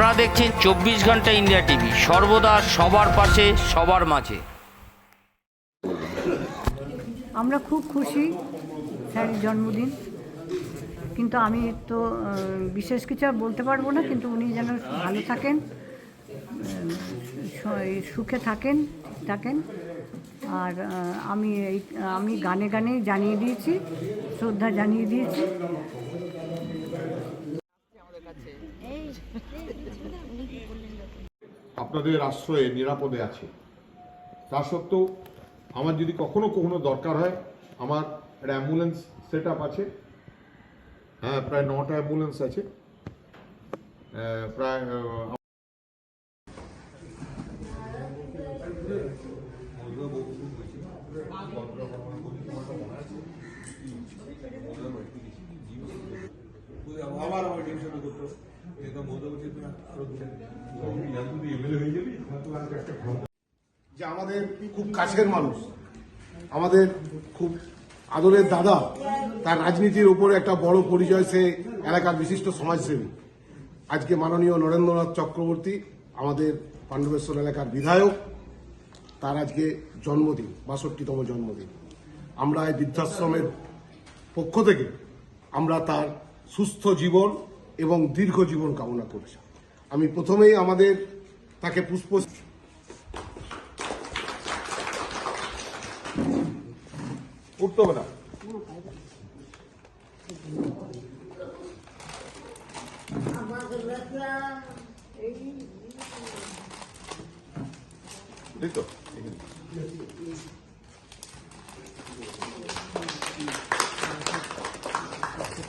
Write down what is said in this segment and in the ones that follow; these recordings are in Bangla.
আপনারা দেখছেন চব্বিশ ঘণ্টা ইন্ডিয়া টিভি। সর্বদা সবার পাশে, সবার মাঝে। আমরা খুব খুশি স্যারের জন্মদিন। কিন্তু আমি তো বিশেষ কিছু আর বলতে পারব না, কিন্তু উনি যেন ভালো থাকেন সুখে থাকেন থাকেন। আর আমি এই, আমি গানে গানে জানিয়ে দিয়েছি, শ্রদ্ধা জানিয়ে দিয়েছি। আপনাদের আশ্রয়ে নিরাপদে আছে। তা সত্ত্বেও আমার যদি কখনো কখনো দরকার হয়, আমার একটা অ্যাম্বুলেন্স সেট আছে। হ্যাঁ প্রায় নটা অ্যাম্বুলেন্স আছে। যে আমাদের খুব কাছের মানুষ, আমাদের খুব আদরের দাদা, তার রাজনীতির উপরে একটা বড় পরিচয় সে এলাকার বিশিষ্ট সমাজসেবী। আজকে মাননীয় নরেন্দ্রনাথ চক্রবর্তী, আমাদের পাণ্ডবেশ্বর এলাকার বিধায়ক, তার আজকে জন্মদিন, বাষট্টিতম জন্মদিন। আমরা এই বৃদ্ধাশ্রমের পক্ষ থেকে আমরা তার সুস্থ জীবন এবং দীর্ঘ জীবন কামনা করছি। আমি প্রথমেই আমাদের তাকে পুষ্প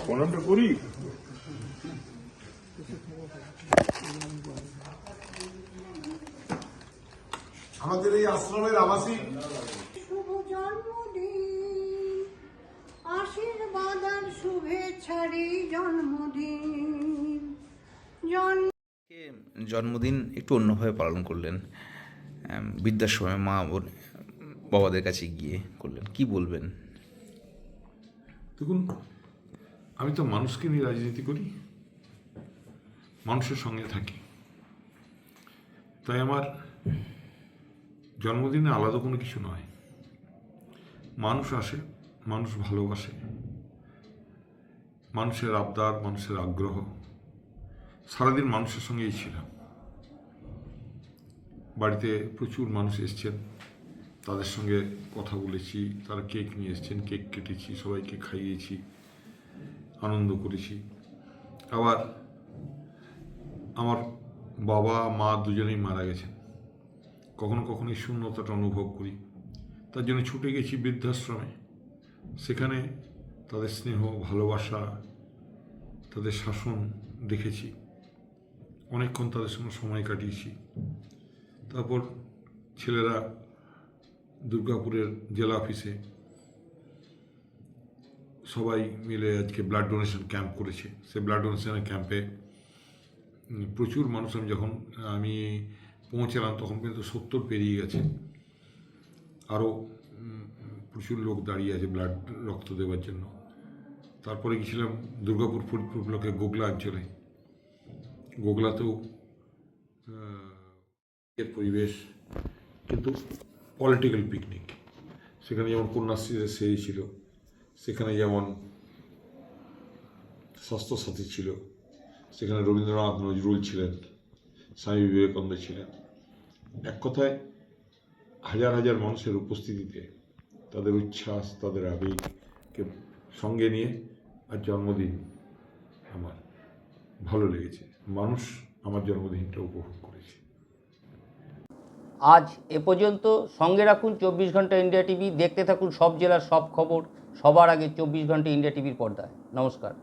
প্রণামটা করি? আমাদের এই আশ্রমের আবাসিক। শুভ জন্মদিন। আশীর্বাদ আর শুভেচ্ছারই জন্মদিন। জন্মদিন একটু অন্যভাবে পালন করলেন? আম, বৃদ্ধাশ্রমে মা বোন বাবাদের কাছে গিয়ে করলেন। কি বলবেন? দেখুন আমি তো মানুষকে নিয়ে রাজনীতি করি মানুষের সঙ্গে থাকি। তাই আমার জন্মদিনে আলাদা কোনো কিছু নয়। মানুষ আসে, মানুষ ভালোবাসে। মানুষের আবদার, মানুষের আগ্রহ। সারাদিন মানুষের সঙ্গেই ছিলাম। বাড়িতে প্রচুর মানুষ এসছেন। তাদের সঙ্গে কথা বলেছি, তারা কেক নিয়ে এসছেন, কেক কেটেছি, সবাইকে খাইয়েছি, আনন্দ করেছি। আবার আমার বাবা, মা দুজনেই মারা গেছেন। কখনো কখনো শূন্যতাটা অনুভব করি। তার জন্য ছুটে গেছি বৃদ্ধাশ্রমে। সেখানে তাদের স্নেহ, ভালোবাসা, তাদের শাসন দেখেছি। অনেকক্ষণ তাদের সঙ্গে সময় কাটিয়েছি। তারপর ছেলেরা দুর্গাপুরের জেলা অফিসে সবাই মিলে আজকে ব্লাড ডোনেশন ক্যাম্প করেছে। সে ব্লাড ডোনেশনের ক্যাম্পে প্রচুর মানুষ আমি যখন আমি পৌঁছালাম, তখন কিন্তু সত্তর পেরিয়ে গেছে। আরও প্রচুর লোক দাঁড়িয়ে আছে ব্লাড রক্ত দেওয়ার জন্য। তারপরে গেছিলাম দুর্গাপুর ফরিদপুর ব্লকে গোগলা অঞ্চলে। গোগলাতেও এর পরিবেশ কিন্তু পলিটিক্যাল পিকনিক সেখানে যেমন কন্যাশ্রী সেই ছিল, সেখানে যেমন স্বাস্থ্যসাথী ছিল, সেখানে রবীন্দ্রনাথ নজরুল ছিলেন, স্বামী বিবেকানন্দ ছিলেন। এক কথায় হাজার হাজার মানুষের উপস্থিতিতে তাদের উচ্ছ্বাস, তাদের আবেগকে সঙ্গে নিয়ে আর জন্মদিন আমার ভালো লেগেছে। মানুষ আমার জন্মদিনটা উপভোগ করেছে। আজ এ পর্যন্ত সঙ্গে রাখুন চব্বিশ ঘণ্টা ইন্ডিয়া টিভি, দেখতে থাকুন সব জেলার সব খবর, সবার আগে চব্বিশ ঘণ্টা ইন্ডিয়া টিভির পর্দায়। নমস্কার।